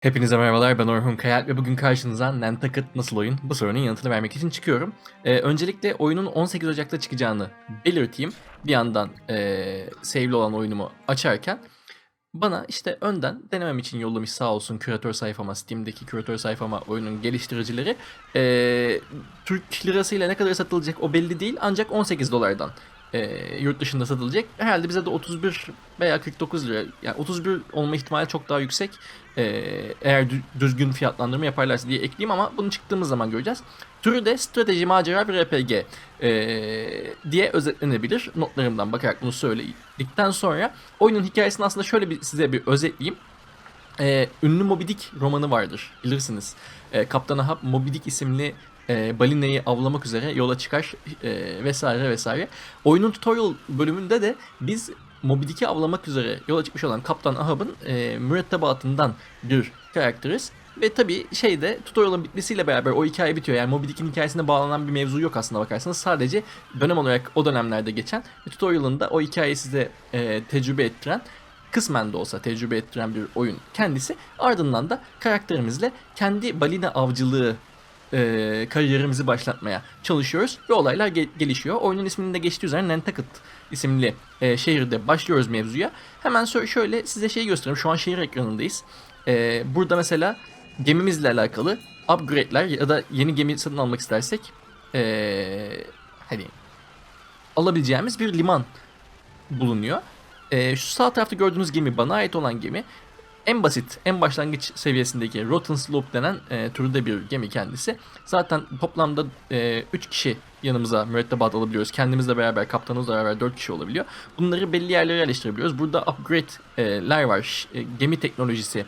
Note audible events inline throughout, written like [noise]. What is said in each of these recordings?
Hepinize merhabalar ben Orhun Kayal ve bugün karşınıza Nantucket nasıl oyun bu sorunun yanıtını vermek için çıkıyorum. Ee, öncelikle oyunun 18 Ocak'ta çıkacağını belirteyim. Bir yandan ee, save'li olan oyunumu açarken bana işte önden denemem için yollamış sağ olsun küratör sayfama, Steam'deki küratör sayfama oyunun geliştiricileri. Ee, Türk lirasıyla ne kadar satılacak o belli değil ancak 18 dolardan e, yurt dışında satılacak. Herhalde bize de 31 veya 49 lira. Yani 31 olma ihtimali çok daha yüksek. E, eğer dü- düzgün fiyatlandırma yaparlarsa diye ekleyeyim ama bunu çıktığımız zaman göreceğiz. Türü de strateji, macera bir RPG e, diye özetlenebilir. Notlarımdan bakarak bunu söyledikten sonra oyunun hikayesini aslında şöyle bir size bir özetleyeyim. Ee, ünlü Moby Dick romanı vardır bilirsiniz. Ee, Kaptan Ahab Moby Dick isimli e, balinayı avlamak üzere yola çıkar e, vesaire vesaire. Oyunun tutorial bölümünde de biz Moby Dick'i avlamak üzere yola çıkmış olan Kaptan Ahab'ın e, mürettebatından bir karakteriz. Ve tabi şeyde tutorial'ın bitmesiyle beraber o hikaye bitiyor. Yani Moby Dick'in hikayesine bağlanan bir mevzu yok aslında bakarsanız. Sadece dönem olarak o dönemlerde geçen ve tutorial'ın da o hikayeyi size e, tecrübe ettiren kısmen de olsa tecrübe ettiren bir oyun kendisi. Ardından da karakterimizle kendi balina avcılığı e, kariyerimizi başlatmaya çalışıyoruz ve olaylar ge- gelişiyor. Oyunun isminin de geçtiği üzere Nantucket isimli e, şehirde başlıyoruz mevzuya. Hemen şöyle size şeyi göstereyim. Şu an şehir ekranındayız. E, burada mesela gemimizle alakalı upgrade'ler ya da yeni gemi satın almak istersek e, hani alabileceğimiz bir liman bulunuyor. Ee, şu sağ tarafta gördüğünüz gemi bana ait olan gemi. En basit, en başlangıç seviyesindeki Rotten Slope denen e, türde bir gemi kendisi. Zaten toplamda 3 kişi yanımıza mürettebat alabiliyoruz. Kendimizle beraber, kaptanımızla beraber 4 kişi olabiliyor. Bunları belli yerlere yerleştirebiliyoruz. Burada upgrade'ler var. E, gemi teknolojisi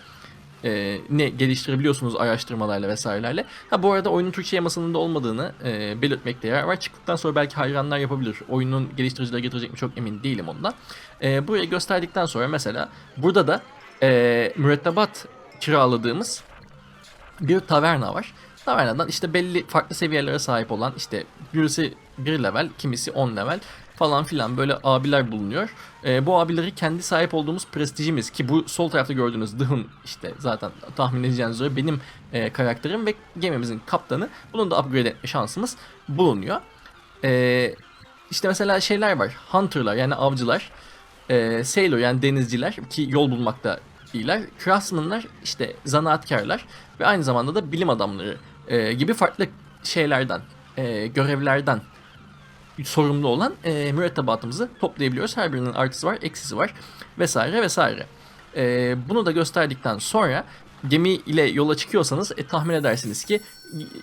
e, ne geliştirebiliyorsunuz araştırmalarla vesairelerle. Ha bu arada oyunun Türkçe yamasının da olmadığını e, belirtmekte yer var. Çıktıktan sonra belki hayranlar yapabilir. Oyunun geliştiricileri getirecek mi çok emin değilim ondan. E, buraya gösterdikten sonra mesela burada da e, mürettebat kiraladığımız bir taverna var. Tavernadan işte belli farklı seviyelere sahip olan işte birisi 1 level, kimisi 10 level falan filan böyle abiler bulunuyor. Ee, bu abileri kendi sahip olduğumuz prestijimiz ki bu sol tarafta gördüğünüz Dıhın işte zaten tahmin edeceğiniz üzere benim e, karakterim ve gemimizin kaptanı. Bunun da upgrade etme şansımız bulunuyor. Ee, işte mesela şeyler var. Hunter'lar yani avcılar. Ee, sailor yani denizciler ki yol bulmakta iyiler. Craftsman'lar işte zanaatkarlar ve aynı zamanda da bilim adamları e, gibi farklı şeylerden, e, görevlerden sorumlu olan e, mürettebatımızı toplayabiliyoruz. Her birinin artısı var, eksisi var vesaire vesaire. E, bunu da gösterdikten sonra gemi ile yola çıkıyorsanız e, tahmin edersiniz ki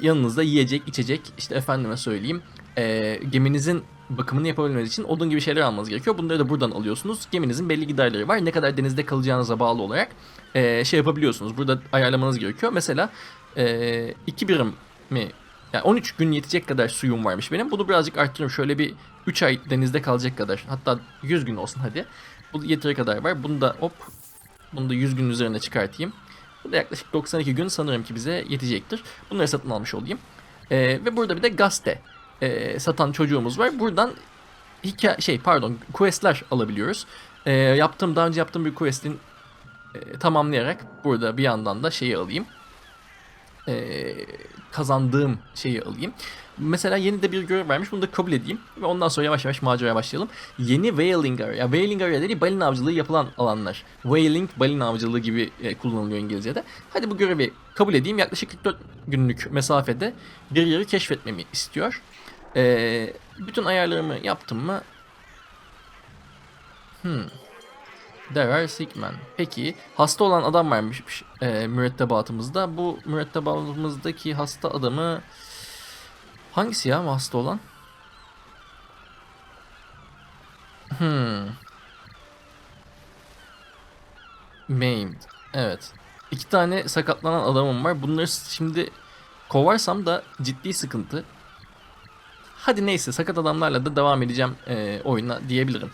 yanınızda yiyecek, içecek, işte efendime söyleyeyim e, geminizin bakımını yapabilmeniz için odun gibi şeyler almanız gerekiyor. Bunları da buradan alıyorsunuz. Geminizin belli giderleri var. Ne kadar denizde kalacağınıza bağlı olarak e, şey yapabiliyorsunuz. Burada ayarlamanız gerekiyor. Mesela e, iki birim mi yani 13 gün yetecek kadar suyum varmış benim. Bunu birazcık arttırıyorum. Şöyle bir 3 ay denizde kalacak kadar. Hatta 100 gün olsun hadi. Bu yeteri kadar var. Bunu da hop bunu da 100 gün üzerine çıkartayım. Bu da yaklaşık 92 gün sanırım ki bize yetecektir. Bunları satın almış olayım. Ee, ve burada bir de gazete e, satan çocuğumuz var. Buradan hikaye şey pardon questler alabiliyoruz. Ee, yaptığım daha önce yaptığım bir quest'in e, tamamlayarak burada bir yandan da şeyi alayım. Ee, kazandığım şeyi alayım. Mesela yeni de bir görev vermiş. Bunu da kabul edeyim. Ve ondan sonra yavaş yavaş maceraya başlayalım. Yeni Whaling Area. Whaling Area dediği balina avcılığı yapılan alanlar. Whaling balina avcılığı gibi e, kullanılıyor İngilizce'de. Hadi bu görevi kabul edeyim. Yaklaşık 44 günlük mesafede bir yeri keşfetmemi istiyor. Ee, bütün ayarlarımı yaptım mı? Hmm. There are sick men. Peki hasta olan adam varmış e, mürettebatımızda. Bu mürettebatımızdaki hasta adamı hangisi ya hasta olan? Hmm. Maimed. Evet. İki tane sakatlanan adamım var. Bunları şimdi kovarsam da ciddi sıkıntı. Hadi neyse sakat adamlarla da devam edeceğim e, oyuna diyebilirim.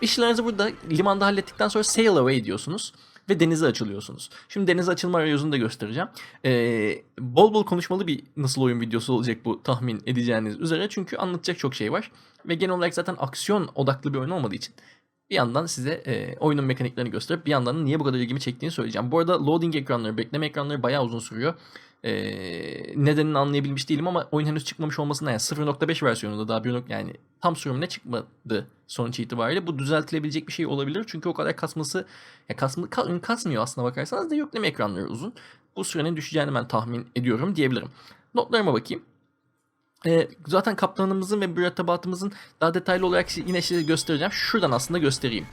İşlerinizi burada limanda hallettikten sonra sail away diyorsunuz ve denize açılıyorsunuz. Şimdi denize açılma arayüzünü de göstereceğim. Ee, bol bol konuşmalı bir nasıl oyun videosu olacak bu tahmin edeceğiniz üzere. Çünkü anlatacak çok şey var. Ve genel olarak zaten aksiyon odaklı bir oyun olmadığı için bir yandan size e, oyunun mekaniklerini gösterip bir yandan da niye bu kadar ilgimi çektiğini söyleyeceğim. Bu arada loading ekranları, bekleme ekranları bayağı uzun sürüyor. E, nedenini anlayabilmiş değilim ama oyun henüz çıkmamış olmasına yani 0.5 versiyonunda daha bir yani tam sürümüne çıkmadı sonuç itibariyle. Bu düzeltilebilecek bir şey olabilir çünkü o kadar kasması ya kasma, ka- kasmıyor aslına bakarsanız da yükleme ekranları uzun. Bu sürenin düşeceğini ben tahmin ediyorum diyebilirim. Notlarıma bakayım. Ee, zaten kaptanımızın ve mürettebatımızın daha detaylı olarak yine size göstereceğim. Şuradan aslında göstereyim.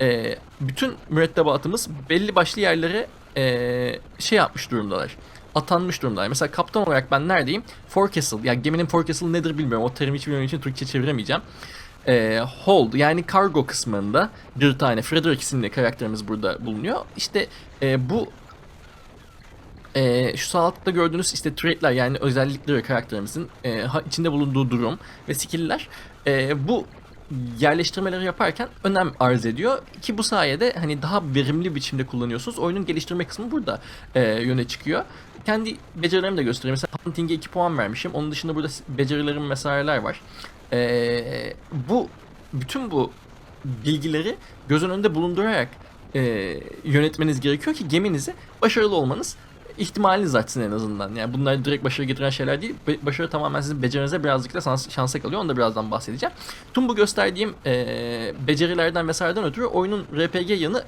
Ee, bütün mürettebatımız belli başlı yerlere ee, şey yapmış durumdalar. Atanmış durumdalar. Mesela kaptan olarak ben neredeyim? Forecastle. Yani geminin forecastle nedir bilmiyorum. O terimi hiç bilmiyorum için Türkçe çeviremeyeceğim. Ee, hold yani kargo kısmında bir tane Frederick isimli karakterimiz burada bulunuyor. İşte ee, bu ee, şu sağ altta gördüğünüz işte traitler yani özellikleri karakterimizin e, içinde bulunduğu durum ve skill'ler e, bu yerleştirmeleri yaparken önem arz ediyor ki bu sayede hani daha verimli biçimde kullanıyorsunuz. Oyunun geliştirme kısmı burada e, yöne çıkıyor. Kendi becerilerimi de göstereyim. Mesela Hunting'e 2 puan vermişim. Onun dışında burada becerilerim vesaireler var. E, bu bütün bu bilgileri göz önünde bulundurarak e, yönetmeniz gerekiyor ki geminizi başarılı olmanız ihtimaliniz açsın en azından. Yani bunlar direkt başarı getiren şeyler değil. Başarı tamamen sizin becerinize birazcık da şans- şansa kalıyor. Onu da birazdan bahsedeceğim. Tüm bu gösterdiğim e, becerilerden vesaireden ötürü oyunun RPG yanı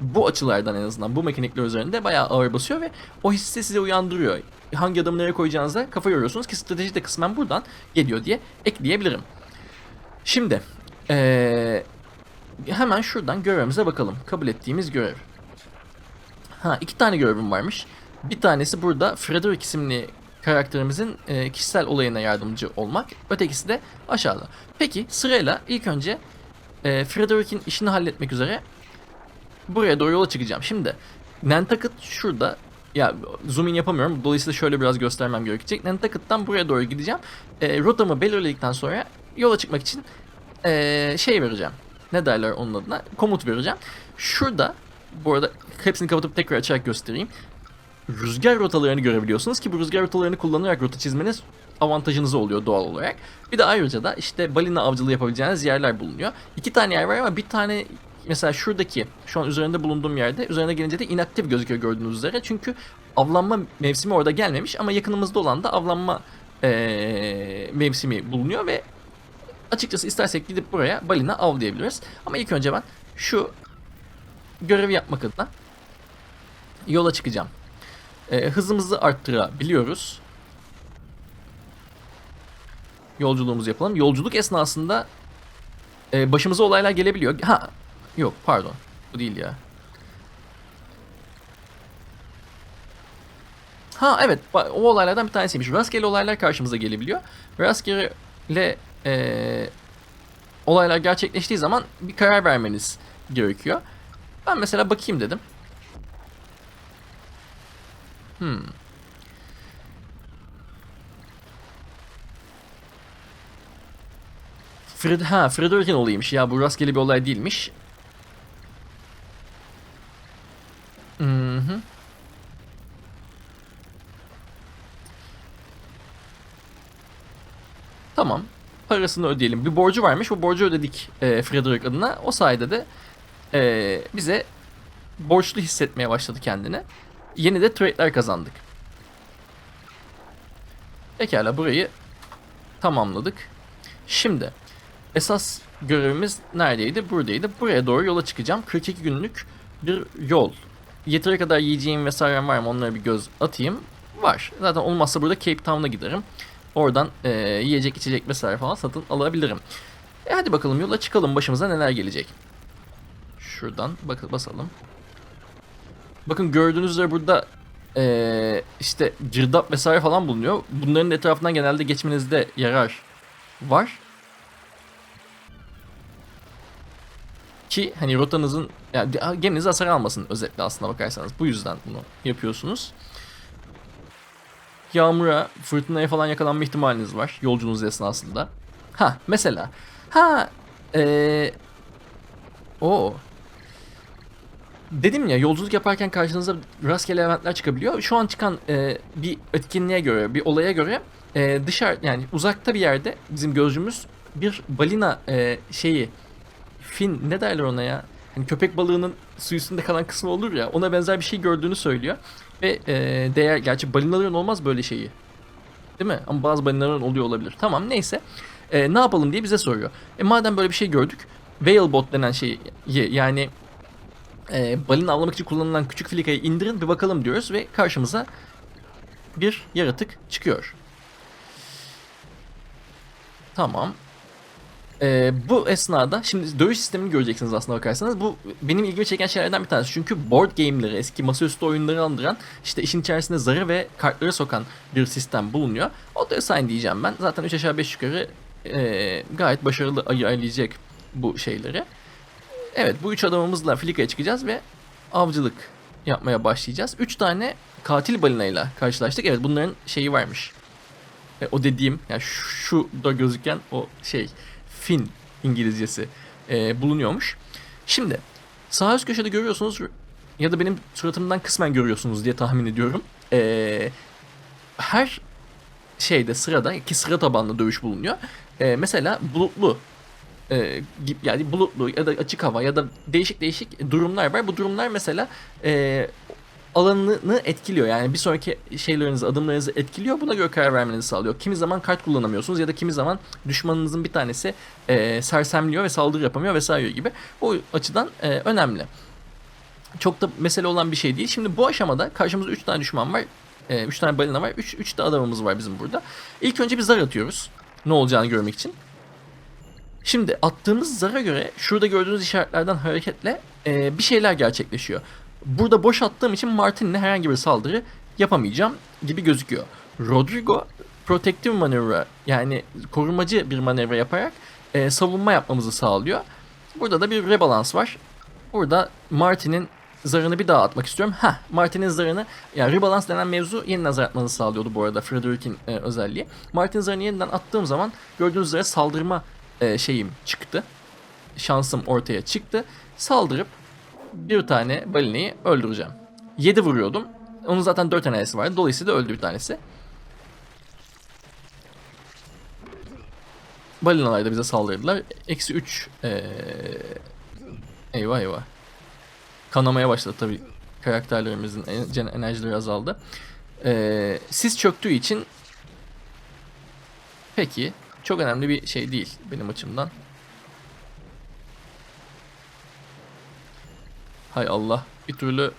bu açılardan en azından bu mekanikler üzerinde bayağı ağır basıyor ve o hissi size uyandırıyor. Hangi adımı nereye koyacağınıza kafa yoruyorsunuz ki strateji de kısmen buradan geliyor diye ekleyebilirim. Şimdi eee, hemen şuradan görevimize bakalım. Kabul ettiğimiz görev. Ha iki tane görevim varmış. Bir tanesi burada Frederick isimli karakterimizin e, kişisel olayına yardımcı olmak. Ötekisi de aşağıda. Peki sırayla ilk önce e, Frederick'in işini halletmek üzere buraya doğru yola çıkacağım. Şimdi Nantucket şurada. Ya zoom in yapamıyorum. Dolayısıyla şöyle biraz göstermem gerekecek. Nantucket'tan buraya doğru gideceğim. E, rotamı belirledikten sonra yola çıkmak için e, şey vereceğim. Ne derler onun adına? Komut vereceğim. Şurada bu arada hepsini kapatıp tekrar açarak göstereyim. Rüzgar rotalarını görebiliyorsunuz ki bu rüzgar rotalarını kullanarak rota çizmeniz avantajınız oluyor doğal olarak. Bir de ayrıca da işte balina avcılığı yapabileceğiniz yerler bulunuyor. İki tane yer var ama bir tane mesela şuradaki şu an üzerinde bulunduğum yerde üzerine gelince de inaktif gözüküyor gördüğünüz üzere. Çünkü avlanma mevsimi orada gelmemiş ama yakınımızda olan da avlanma eee, mevsimi bulunuyor ve açıkçası istersek gidip buraya balina avlayabiliriz. Ama ilk önce ben şu görevi yapmak adına yola çıkacağım. Ee, hızımızı arttırabiliyoruz. Yolculuğumuzu yapalım. Yolculuk esnasında e, başımıza olaylar gelebiliyor. Ha, yok pardon. Bu değil ya. Ha evet o olaylardan bir tanesiymiş. Rastgele olaylar karşımıza gelebiliyor. Rastgele e, olaylar gerçekleştiği zaman bir karar vermeniz gerekiyor. Ben mesela bakayım dedim. Hmm. Fred, ha Frederick'in olayıymış ya bu rastgele bir olay değilmiş. Hı. Tamam. Parasını ödeyelim. Bir borcu varmış. Bu borcu ödedik e, Frederick adına. O sayede de e, bize borçlu hissetmeye başladı kendini. Yeni de trade'ler kazandık. Pekala burayı tamamladık. Şimdi esas görevimiz neredeydi? Buradaydı. Buraya doğru yola çıkacağım. 42 günlük bir yol. Yeteri kadar yiyeceğim vesairem var mı onlara bir göz atayım. Var. Zaten olmazsa burada Cape Town'a giderim. Oradan e, yiyecek içecek vesaire falan satın alabilirim. E hadi bakalım yola çıkalım başımıza neler gelecek. Şuradan bak basalım. Bakın gördüğünüz üzere burada eee, işte girdap vesaire falan bulunuyor. Bunların etrafından genelde geçmenizde yarar var. Ki hani rotanızın yani geminiz hasar almasın özetle aslına bakarsanız. Bu yüzden bunu yapıyorsunuz. Yağmura, fırtınaya falan yakalanma ihtimaliniz var yolculuğunuz esnasında. Ha mesela. Ha eee o Dedim ya yolculuk yaparken karşınıza rastgele eventler çıkabiliyor. Şu an çıkan e, bir etkinliğe göre, bir olaya göre e, dışarı yani uzakta bir yerde bizim gözcümüz bir balina e, şeyi fin ne derler ona ya? Hani köpek balığının su üstünde kalan kısmı olur ya ona benzer bir şey gördüğünü söylüyor. Ve e, değer gerçi balinaların olmaz böyle şeyi. Değil mi? Ama bazı balinaların oluyor olabilir. Tamam neyse. E, ne yapalım diye bize soruyor. E madem böyle bir şey gördük. Whale bot denen şeyi yani e, balina avlamak için kullanılan küçük filikayı indirin bir bakalım diyoruz ve karşımıza bir yaratık çıkıyor. Tamam. Ee, bu esnada şimdi dövüş sistemini göreceksiniz aslında bakarsanız. Bu benim ilgimi çeken şeylerden bir tanesi. Çünkü board game'leri, eski masaüstü oyunları andıran işte işin içerisinde zarı ve kartları sokan bir sistem bulunuyor. O da assign diyeceğim ben. Zaten 3 aşağı 5 yukarı e, gayet başarılı ayarlayacak bu şeyleri. Evet bu üç adamımızla Flika'ya çıkacağız ve avcılık yapmaya başlayacağız. 3 tane katil balinayla karşılaştık. Evet bunların şeyi varmış. E, o dediğim yani şu da gözüken o şey fin İngilizcesi e, bulunuyormuş. Şimdi sağ üst köşede görüyorsunuz ya da benim suratımdan kısmen görüyorsunuz diye tahmin ediyorum. E, her şeyde sırada ki sıra tabanlı dövüş bulunuyor. E, mesela bulutlu e, yani bulutlu ya da açık hava ya da değişik değişik durumlar var. Bu durumlar mesela e, alanını etkiliyor. Yani bir sonraki şeylerinizi, adımlarınızı etkiliyor. Buna göre karar vermenizi sağlıyor. Kimi zaman kart kullanamıyorsunuz ya da kimi zaman düşmanınızın bir tanesi e, sersemliyor ve saldırı yapamıyor vesaire gibi. O açıdan e, önemli. Çok da mesele olan bir şey değil. Şimdi bu aşamada karşımızda 3 tane düşman var. 3 e, tane balina var. 3 3 de adamımız var bizim burada. İlk önce bir zar atıyoruz. Ne olacağını görmek için. Şimdi attığımız zara göre şurada gördüğünüz işaretlerden hareketle e, bir şeyler gerçekleşiyor. Burada boş attığım için Martin'le herhangi bir saldırı yapamayacağım gibi gözüküyor. Rodrigo protective manevra yani korumacı bir manevra yaparak e, savunma yapmamızı sağlıyor. Burada da bir rebalans var. Burada Martin'in zarını bir daha atmak istiyorum. Ha, Martin'in zarını yani rebalans denen mevzu yeniden zar atmanızı sağlıyordu bu arada Frederick'in e, özelliği. Martin'in zarını yeniden attığım zaman gördüğünüz üzere saldırma e, şeyim çıktı. Şansım ortaya çıktı. Saldırıp bir tane balinayı öldüreceğim. 7 vuruyordum. Onun zaten 4 enerjisi vardı. Dolayısıyla öldü bir tanesi. Balinalar da bize saldırdılar. Eksi 3 ee... Eyvah eyvah. Kanamaya başladı tabi karakterlerimizin enerjileri azaldı. Ee, sis çöktüğü için peki çok önemli bir şey değil benim açımdan. Hay Allah. Bir türlü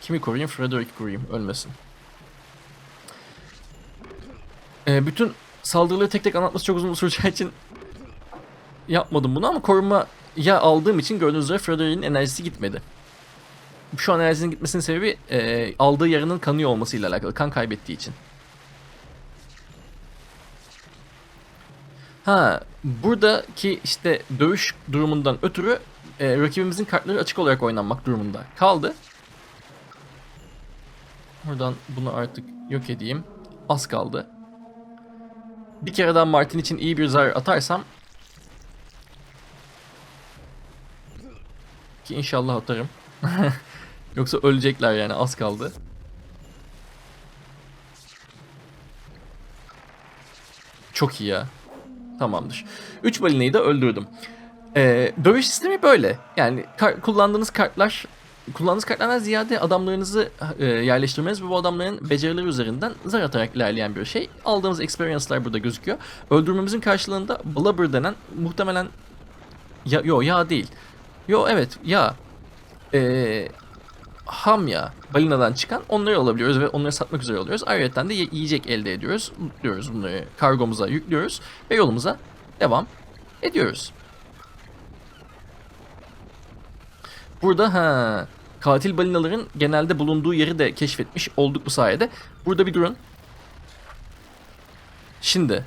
Kimi koruyayım? Frederick koruyayım. Ölmesin. Ee, bütün saldırıları tek tek anlatması çok uzun süreceği [laughs] için yapmadım bunu ama koruma ya aldığım için gördüğünüz üzere Frederick'in enerjisi gitmedi. Şu an enerjisinin gitmesinin sebebi e, aldığı yarının kanıyor olmasıyla alakalı. Kan kaybettiği için. Ha buradaki işte dövüş durumundan ötürü e, rakibimizin kartları açık olarak oynanmak durumunda kaldı. Buradan bunu artık yok edeyim. Az kaldı. Bir kere daha Martin için iyi bir zar atarsam ki inşallah atarım. [laughs] Yoksa ölecekler yani az kaldı. Çok iyi ya. Tamamdır. 3 balinayı da öldürdüm. Ee, dövüş sistemi böyle. Yani kar- kullandığınız kartlar kullandığınız kartlardan ziyade adamlarınızı e, yerleştirmeniz ve bu adamların becerileri üzerinden zar atarak ilerleyen bir şey. Aldığımız experience'lar burada gözüküyor. Öldürmemizin karşılığında blubber denen muhtemelen ya yo ya değil. Yo evet ya. Ee, ham ya balinadan çıkan onları alabiliyoruz ve onları satmak üzere alıyoruz. Ayrıca de yiyecek elde ediyoruz. Lootluyoruz bunları kargomuza yüklüyoruz ve yolumuza devam ediyoruz. Burada ha katil balinaların genelde bulunduğu yeri de keşfetmiş olduk bu sayede. Burada bir durun. Şimdi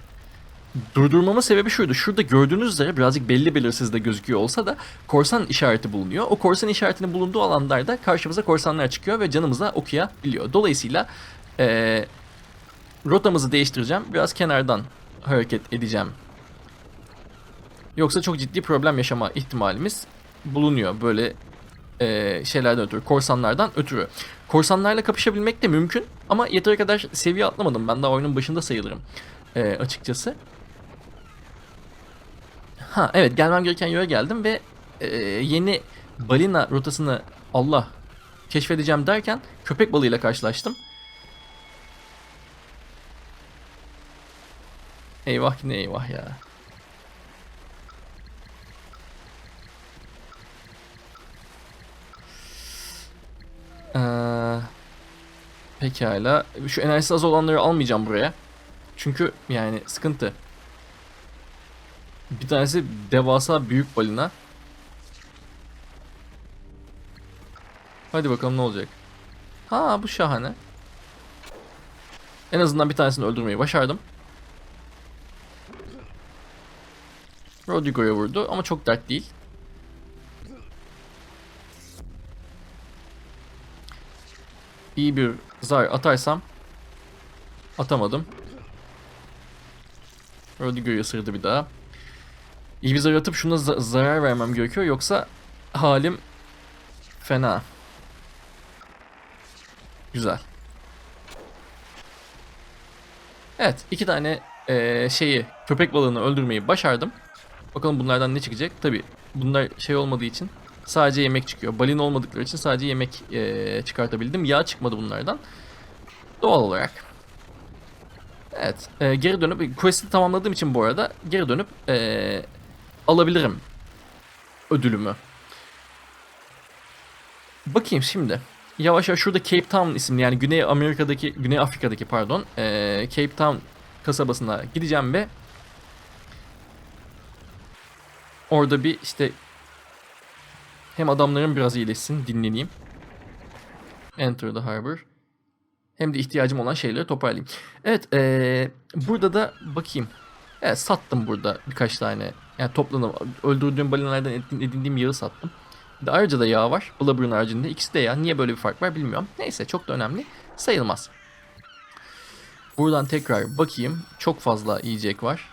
Durdurmama sebebi şuydu. Şurada gördüğünüz üzere birazcık belli belirsiz de gözüküyor olsa da korsan işareti bulunuyor. O korsan işaretinin bulunduğu alanlarda karşımıza korsanlar çıkıyor ve canımıza okuyabiliyor. Dolayısıyla ee, rotamızı değiştireceğim. Biraz kenardan hareket edeceğim. Yoksa çok ciddi problem yaşama ihtimalimiz bulunuyor böyle e, şeylerden ötürü, korsanlardan ötürü. Korsanlarla kapışabilmek de mümkün ama yeteri kadar seviye atlamadım. Ben daha oyunun başında sayılırım e, açıkçası. Ha evet gelmem gereken yere geldim ve e, yeni balina rotasını Allah keşfedeceğim derken köpek balığıyla karşılaştım. Eyvah yine eyvah ya. Ee, pekala. Şu enerjisi az olanları almayacağım buraya. Çünkü yani sıkıntı. Bir tanesi devasa büyük balina. Hadi bakalım ne olacak. Ha bu şahane. En azından bir tanesini öldürmeyi başardım. Rodrigo'ya vurdu ama çok dert değil. İyi bir zar atarsam atamadım. Rodrigo'yu ısırdı bir daha. Zar atıp şuna za- zarar vermem gerekiyor yoksa halim fena. Güzel. Evet iki tane eee, şeyi köpek balığını öldürmeyi başardım. Bakalım bunlardan ne çıkacak? Tabi bunlar şey olmadığı için sadece yemek çıkıyor. Balina olmadıkları için sadece yemek eee, çıkartabildim. Yağ çıkmadı bunlardan. Doğal olarak. Evet. eee, geri dönüp quest'i tamamladığım için bu arada geri dönüp eee, alabilirim ödülümü. Bakayım şimdi. Yavaş yavaş şurada Cape Town isimli yani Güney Amerika'daki, Güney Afrika'daki pardon eee, Cape Town kasabasına gideceğim ve orada bir işte hem adamların biraz iyileşsin dinleneyim. Enter the harbor. Hem de ihtiyacım olan şeyleri toparlayayım. Evet eee, burada da bakayım. Evet sattım burada birkaç tane. Yani topladım. Öldürdüğüm balinalardan edin- edindiğim yağı sattım. De ayrıca da yağ var. Blubber'ın haricinde. İkisi de yağ. Niye böyle bir fark var bilmiyorum. Neyse çok da önemli. Sayılmaz. Buradan tekrar bakayım. Çok fazla yiyecek var.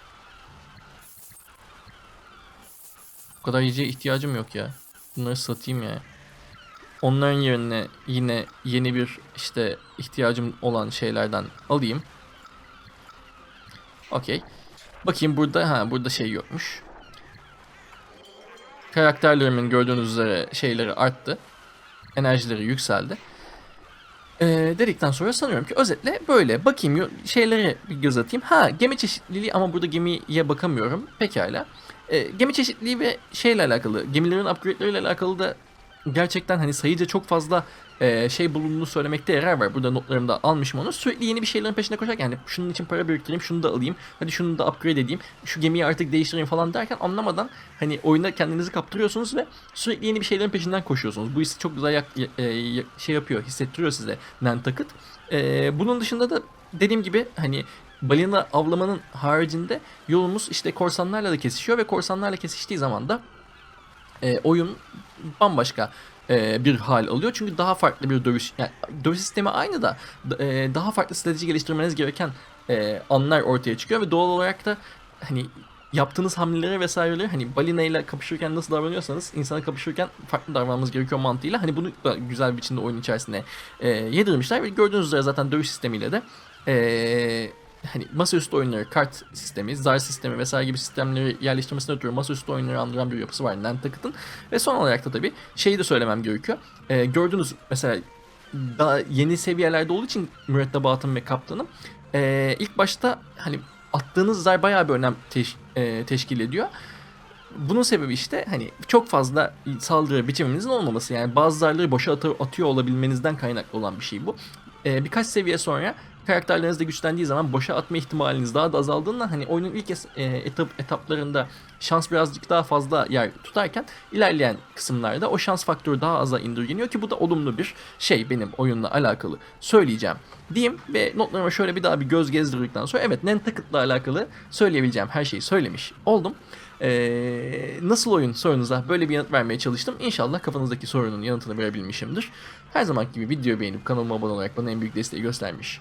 O kadar yiyeceğe ihtiyacım yok ya. Bunları satayım ya. Onların yerine yine yeni bir işte ihtiyacım olan şeylerden alayım. Okey. Bakayım burada ha burada şey yokmuş. Karakterlerimin gördüğünüz üzere şeyleri arttı. Enerjileri yükseldi. Ee, dedikten sonra sanıyorum ki özetle böyle. Bakayım şeylere bir göz atayım. Ha gemi çeşitliliği ama burada gemiye bakamıyorum. Pekala. Ee, gemi çeşitliliği ve şeyle alakalı, gemilerin upgrade'leriyle alakalı da gerçekten hani sayıca çok fazla e, şey bulunduğunu söylemekte yarar var. Burada notlarımda almışım onu. Sürekli yeni bir şeylerin peşine koşarken yani şunun için para biriktireyim, şunu da alayım. Hadi şunu da upgrade edeyim. Şu gemiyi artık değiştireyim falan derken anlamadan hani oyunda kendinizi kaptırıyorsunuz ve sürekli yeni bir şeylerin peşinden koşuyorsunuz. Bu hissi çok güzel yak- e, şey yapıyor, hissettiriyor size Nantucket. E, bunun dışında da dediğim gibi hani balina avlamanın haricinde yolumuz işte korsanlarla da kesişiyor ve korsanlarla kesiştiği zaman da e, oyun bambaşka e, bir hal alıyor. Çünkü daha farklı bir dövüş, yani dövüş sistemi aynı da e, daha farklı strateji geliştirmeniz gereken e, anlar ortaya çıkıyor ve doğal olarak da hani yaptığınız hamleleri vesaireleri hani balina ile kapışırken nasıl davranıyorsanız insana kapışırken farklı davranmanız gerekiyor mantığıyla hani bunu da güzel bir biçimde oyun içerisine e, yedirmişler ve gördüğünüz üzere zaten dövüş sistemiyle de e, hani masaüstü oyunları, kart sistemi, zar sistemi vesaire gibi sistemleri yerleştirmesine ötürü masaüstü oyunları andıran bir yapısı var Nantucket'ın. Ve son olarak da tabii şeyi de söylemem gerekiyor. Ee, gördüğünüz mesela daha yeni seviyelerde olduğu için mürettebatım ve kaptanım ee, ilk başta hani attığınız zar bayağı bir önem teş- e, teşkil ediyor. Bunun sebebi işte hani çok fazla saldırı biçiminizin olmaması. Yani bazı zarları boşa atı- atıyor olabilmenizden kaynaklı olan bir şey bu. Ee, birkaç seviye sonra karakterleriniz de güçlendiği zaman boşa atma ihtimaliniz daha da azaldığından hani oyunun ilk e, etap etaplarında şans birazcık daha fazla yer tutarken ilerleyen kısımlarda o şans faktörü daha aza indirgeniyor ki bu da olumlu bir şey benim oyunla alakalı söyleyeceğim diyeyim ve notlarıma şöyle bir daha bir göz gezdirdikten sonra evet Nantucket'la alakalı söyleyebileceğim her şeyi söylemiş oldum. Ee, nasıl oyun sorunuza böyle bir yanıt vermeye çalıştım. İnşallah kafanızdaki sorunun yanıtını verebilmişimdir. Her zaman gibi videoyu beğenip kanalıma abone olarak bana en büyük desteği göstermiş